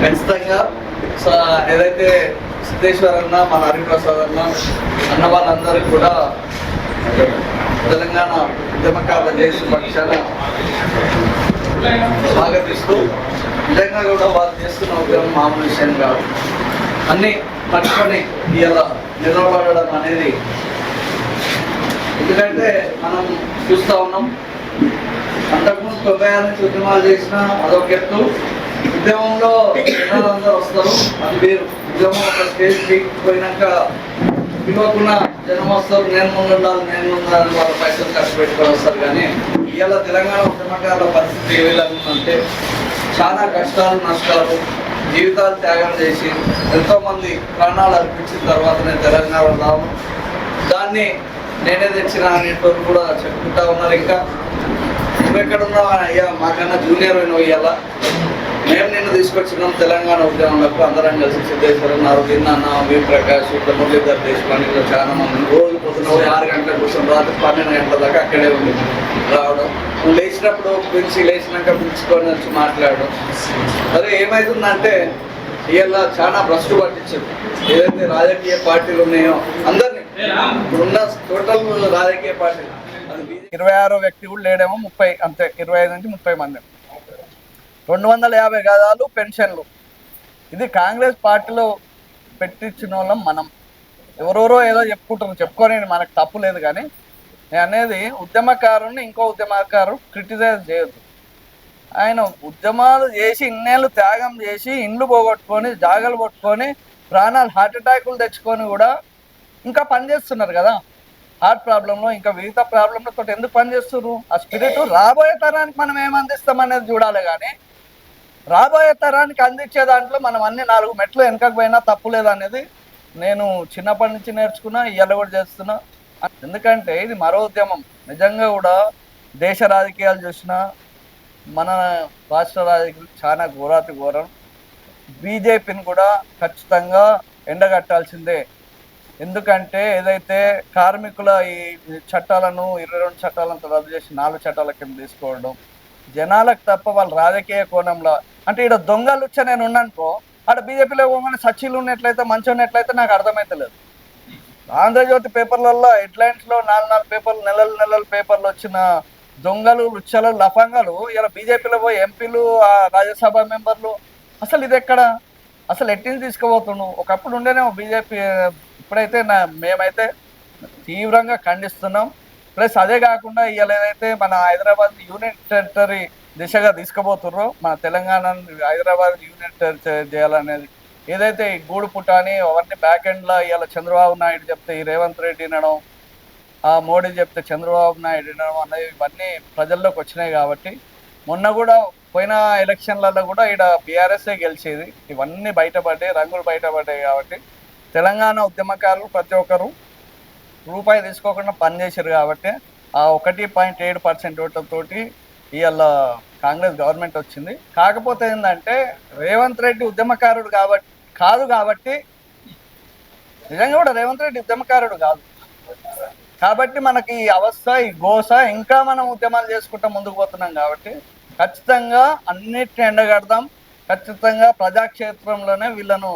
ఖచ్చితంగా. స- ఏదైతే సిద్ధేశ్వర్ అన్న మన హరిప్రసాద్ అన్న అన్న వాళ్ళందరికీ కూడా తెలంగాణ ఉద్యమకాల చేసిన పక్షాన స్వాగతిస్తూ నిజంగా కూడా వాళ్ళు చేస్తున్న ఉద్యమం మామూలు విషయం కాదు. అన్నీ పట్టుకొని ఇలా నిలబడడం అనేది ఎందుకంటే మనం చూస్తూ ఉన్నాం. అంతకుముందు తొంభై ఆరు నుంచి ఉద్యమాలు చేసిన అదొక ఎత్తు. ఉద్యమంలో జనాలందరూ వస్తారు. అది వేరు. ఉద్యమం ఒక స్టేజ్కి పోయినాక ఇవ్వకుండా జనం వస్తారు నేను ఉండాలి నేను ఉండాలని వాళ్ళ పైసలు ఖర్చు పెట్టుకొని వస్తారు. కానీ ఇవాళ తెలంగాణ ఉద్యమకారుల పరిస్థితి ఏ విధంగా ఉందంటే చాలా కష్టాలు నష్టాలు జీవితాలు త్యాగం చేసి ఎంతోమంది ప్రాణాలు అర్పించిన తర్వాతనే తెలంగాణ రావడం. దాన్ని నేనే తెచ్చిన అనేటోళ్ళు కూడా చెప్పుకుంటా ఉన్నారు. ఇంకా నువ్వెక్కడున్నావు అయ్యా? మాకన్నా జూనియర్ అయిన ఇయ్యాల మేము నిన్ను తీసుకొచ్చినాం తెలంగాణ ఉద్యమంలో అందరం కలిసి సిద్ధేశ్వరం అరవింద్ అన్న వి ప్రకాష్ ఇక్కడ మురళీధర్ దేశపాండి ఇలా చాలా మంది రోజు పొద్దున ఆరు గంటలకు కూర్చొని రాత్రి పన్నెండు గంటల దాకా అక్కడే ఉంది రావడం. నువ్వు లేచినప్పుడు పిలిచి లేచినాక పిలుచుకొని వచ్చి మాట్లాడడం. అదే ఏమవుతుందంటే ఇలా చాలా భ్రష్టు పట్టించారు. ఏదైతే రాజకీయ పార్టీలు ఉన్నాయో అందరినీ. ఉన్న టోటల్ రాజకీయ పార్టీలు. అది ఇరవై ఆరో వ్యక్తి కూడా లేడేమో ముప్పై అంతే ఇరవై ఐదు నుంచి ముప్పై మంది. రెండు వందల యాభై గదాలు పెన్షన్లు. ఇది కాంగ్రెస్ పార్టీలో పెట్టించిన వాళ్ళం మనం. ఎవరెవరో ఏదో చెప్పుకుంటారు చెప్పుకొని మనకు తప్పు లేదు కానీ నేను అనేది ఉద్యమకారుని ఇంకో ఉద్యమకారు క్రిటిసైజ్ చేయొద్దు. ఆయన ఉద్యమాలు చేసి ఇన్నేళ్ళు త్యాగం చేసి ఇండ్లు పోగొట్టుకొని జాగలు పట్టుకొని ప్రాణాలు హార్ట్ అటాకులు తెచ్చుకొని కూడా ఇంకా పనిచేస్తున్నారు కదా. హార్ట్ ప్రాబ్లంలో ఇంకా వివిధ ప్రాబ్లంలతో ఎందుకు పనిచేస్తున్నారు ఆ స్పిరిట్ రాబోయే తరానికి మనం ఏం అందిస్తామనేది చూడాలి కానీ రాబోయే తరానికి అందించే దాంట్లో మనం అన్ని నాలుగు మెట్లు వెనకకు పోయినా తప్పు లేదనేది నేను చిన్నప్పటి నుంచి నేర్చుకున్నా ఇవాళ కూడా చేస్తున్నా. ఎందుకంటే ఇది మరో ఉద్యమం. నిజంగా కూడా దేశ రాజకీయాలు చూసినా మన రాష్ట్ర రాజకీయాలు చాలా ఘోరాతి ఘోరం. బీజేపీని కూడా ఖచ్చితంగా ఎండగట్టాల్సిందే. ఎందుకంటే ఏదైతే కార్మికుల ఈ చట్టాలను ఇరవై రెండు చట్టాలను రద్దు చేసి నాలుగు చట్టాల కింద తీసుకోవడం జనాలకు తప్ప వాళ్ళ రాజకీయ కోణంలో అంటే ఇక్కడ దొంగలు వచ్చా నేను ఉన్నానుకో అక్కడ బీజేపీలో పోగానే సచిలు ఉన్నట్లయితే మంచి ఉన్నట్లయితే నాకు అర్థమైతలేదు ఆంధ్రజ్యోతి పేపర్లలో హెడ్లైన్స్లో నాలుగు నాలుగు పేపర్లు నెలలు నెలల పేపర్లు వచ్చిన దొంగలు లుచ్చలు లఫంగలు ఇలా బీజేపీలో పోయి ఎంపీలు ఆ రాజ్యసభ మెంబర్లు అసలు ఇది ఎక్కడ? అసలు ఎట్టిని తీసుకుపోతుండు ఒకప్పుడు ఉండేనేమో బీజేపీ ఇప్పుడైతే నా మేమైతే తీవ్రంగా ఖండిస్తున్నాం. ప్లస్ అదే కాకుండా ఇవాళ ఏదైతే మన హైదరాబాద్ యూనిట్ టెరిటరీ దిశగా తీసుకుపోతుర్రో మన తెలంగాణ హైదరాబాద్ యూనిట్ టెరిటరీ చేయాలనేది. ఏదైతే ఈ గూడు పుటాని అవన్నీ బ్యాక్ ఎండ్లో ఇవాళ చంద్రబాబు నాయుడు చెప్తే ఈ రేవంత్ రెడ్డి వినడం ఆ మోడీ చెప్తే చంద్రబాబు నాయుడు వినడం అనేవి ఇవన్నీ ప్రజల్లోకి వచ్చినాయి కాబట్టి మొన్న కూడా పోయిన ఎలక్షన్లలో కూడా ఇక్కడ బీఆర్ఎస్ఏ గెలిచేది. ఇవన్నీ బయటపడ్డాయి రంగులు బయటపడ్డాయి కాబట్టి తెలంగాణ ఉద్యమకారులు ప్రతి ఒక్కరు రూపాయి తీసుకోకుండా పనిచేశారు కాబట్టి ఆ ఒకటి పాయింట్ ఏడు పర్సెంట్ ఓట్లతోటి ఇవాళ కాంగ్రెస్ గవర్నమెంట్ వచ్చింది. కాకపోతే ఏంటంటే రేవంత్ రెడ్డి ఉద్యమకారుడు కాబట్టి కాదు కాబట్టి నిజంగా కూడా రేవంత్ రెడ్డి ఉద్యమకారుడు కాదు. కాబట్టి మనకి ఈ అవస్థ ఈ గోస ఇంకా మనం ఉద్యమాలు చేసుకుంటా ముందుకు పోతున్నాం కాబట్టి ఖచ్చితంగా అన్నిటిని ఎండగడదాం. ఖచ్చితంగా ప్రజాక్షేత్రంలోనే వీళ్ళను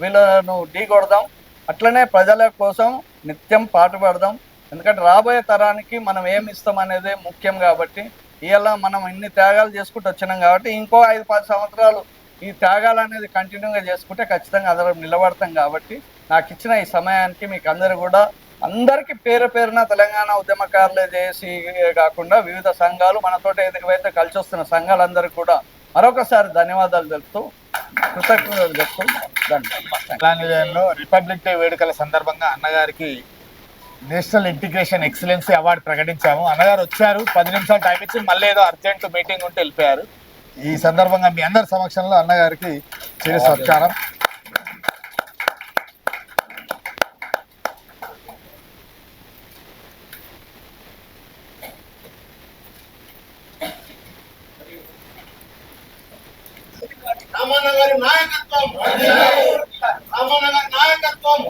వీళ్ళను ఢీ కొడదాం అట్లనే ప్రజల కోసం నిత్యం పాటుపడదాం ఎందుకంటే రాబోయే తరానికి మనం ఏమి ఇస్తాం అనేది ముఖ్యం కాబట్టి ఇవాళ మనం ఇన్ని త్యాగాలు చేసుకుంటూ వచ్చినాం కాబట్టి ఇంకో ఐదు పది సంవత్సరాలు ఈ త్యాగాలు అనేది కంటిన్యూగా చేసుకుంటే ఖచ్చితంగా అందరం నిలబడతాం కాబట్టి నాకు ఇచ్చిన ఈ సమయానికి మీకు అందరు కూడా అందరికీ పేరు పేరున తెలంగాణ ఉద్యమకారులే చేసి కాకుండా వివిధ సంఘాలు మనతోటి ఏదైతే కలిసి వస్తున్న సంఘాలందరికీ కూడా మరొకసారి ధన్యవాదాలు తెలుపుతూ కృతజ్ఞతలు చెప్తూ తెలంగాణలో రిపబ్లిక్ డే వేడుకల సందర్భంగా అన్నగారికి నేషనల్ ఇంటిగ్రేషన్ ఎక్సలెన్సీ అవార్డు ప్రకటించాము. అన్నగారు వచ్చారు పది నిమిషాలు టైం ఇచ్చి మళ్ళీ ఏదో అర్జెంట్ మీటింగ్ ఉంటే వెళ్ళిపోయారు. ఈ సందర్భంగా మీ అందరి సమక్షంలో అన్నగారికి చిరు సత్కారం రామన్న గారి నాయకత్వం. రామన్న గారి నాయకత్వం.